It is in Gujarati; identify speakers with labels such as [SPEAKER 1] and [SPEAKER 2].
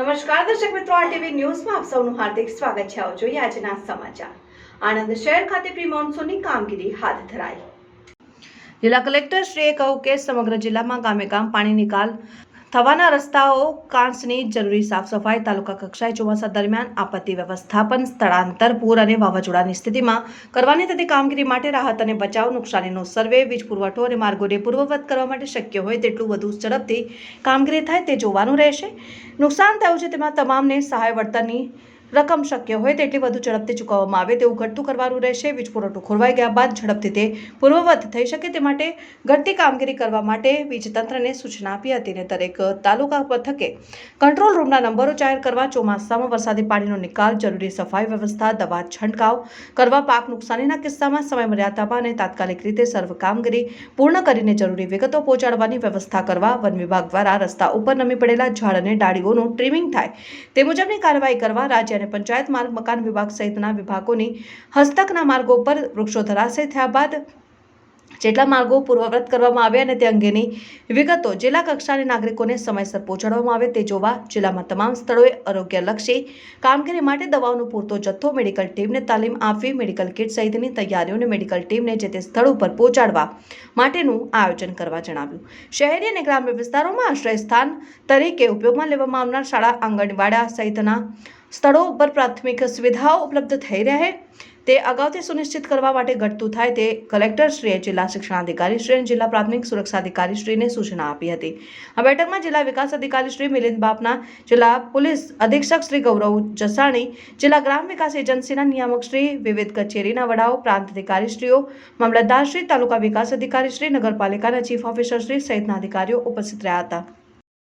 [SPEAKER 1] નમસ્કાર, દર્શક મિત્રો, આ ટીવી ન્યૂઝમાં આપ સૌનું હાર્દિક સ્વાગત છે. આવો જોઈએ આજના સમાચાર. આણંદ શહેર ખાતે પ્રી મોન્સૂનની કામગીરી હાથ ધરાઈ. જિલ્લા કલેક્ટર શ્રીએ કહ્યું કે સમગ્ર જિલ્લામાં ગામે ગામ પાણી નિકાલ થવાના રસ્તાઓ, કાંસની જરૂરી સાફ સફાઈ તાલુકા કક્ષાએ ચોમાસા દરમિયાન આપત્તિ વ્યવસ્થાપન, સ્થળાંતર, પૂર અને વાવાઝોડાની સ્થિતિમાં કરવાની થતી કામગીરી માટે રાહત અને બચાવ નુકસાનીનો સર્વે, વીજ પુરવઠો અને માર્ગોને પૂર્વવત કરવા માટે શક્ય હોય તેટલું વધુ ઝડપથી કામગીરી થાય તે જોવાનું રહેશે. નુકસાન થયું છે તેમાં તમામને સહાય વળતરની રકમ શક્ય હોય તેટલી વધુ ઝડપથી ચૂકવવામાં આવે તેવું ઘટતું કરવાનું રહેશે. વીજ પુરવઠો ખોરવાઈ ગયા બાદ ઝડપથી તે પૂર્વવત થઈ શકે તે માટે ઘટતી કામગીરી કરવા માટે વીજતંત્રને સૂચના આપી હતી અને દરેક તાલુકા મથકે કંટ્રોલ રૂમના નંબરો જાહેર કરવા, ચોમાસામાં વરસાદી પાણીનો નિકાલ, જરૂરી સફાઈ વ્યવસ્થા, દવા છંટકાવ કરવા, પાક નુકસાનીના કિસ્સામાં સમયમર્યાદામાં અને તાત્કાલિક રીતે સર્વ કામગીરી પૂર્ણ કરીને જરૂરી વિગતો પહોંચાડવાની વ્યવસ્થા કરવા, વન વિભાગ દ્વારા રસ્તા ઉપર નમી પડેલા ઝાડ અને ડાળીઓનું ટ્રીમિંગ થાય તે મુજબની કાર્યવાહી કરવા રાજ્ય અને પંચાયત માર્ગ મકાન વિભાગ સહિતના વિભાગોની હસ્તકના માર્ગો પર વૃક્ષો ધરાશય થયા બાદ જેટલા માર્ગો પૂર્વવત કરવામાં આવે અને તે અંગેની વિગતો જિલ્લા કક્ષાની નાગરિકોને સમયસર પહોંચાડવામાં આવે તે જોવા જિલ્લામાં તમામ સ્થળોએ આરોગ્યલક્ષી કામગીરી માટે દવાઓનો પૂરતો જથ્થો, મેડિકલ ટીમને તાલીમ આપવી, મેડિકલ કિટ સહિતની તૈયારીઓને મેડિકલ ટીમને જે તે સ્થળ ઉપર પહોંચાડવા માટેનું આયોજન કરવા જણાવ્યું. શહેરી અને ગ્રામ્ય વિસ્તારોમાં આશ્રય સ્થાન તરીકે ઉપયોગમાં લેવામાં આવનાર શાળા, આંગણવાડા સહિતના સ્થળો ઉપર પ્રાથમિક સુવિધાઓ ઉપલબ્ધ થઈ રહે તે અગાઉથી સુનિશ્ચિત કરવા માટે ઘટતું થાય તે કલેક્ટર શ્રીએ જિલ્લા શિક્ષણાધિકારી શ્રી અને જિલ્લા પ્રાથમિક સુરક્ષા અધિકારી શ્રીને સૂચના આપી હતી. આ બેઠકમાં જિલ્લા વિકાસ અધિકારી શ્રી મિલિંદ બાપના જિલ્લા પોલીસ અધિક્ષક શ્રી ગૌરવ જસાણી, જિલ્લા ગ્રામ વિકાસ એજન્સીના નિયામકશ્રી વિવિધ કચેરીના વડાઓ, પ્રાંત અધિકારીશ્રીઓ મામલતદારશ્રી તાલુકા વિકાસ અધિકારી શ્રી નગરપાલિકાના ચીફ ઓફિસર શ્રી સહિતના અધિકારીઓ ઉપસ્થિત રહ્યા હતા.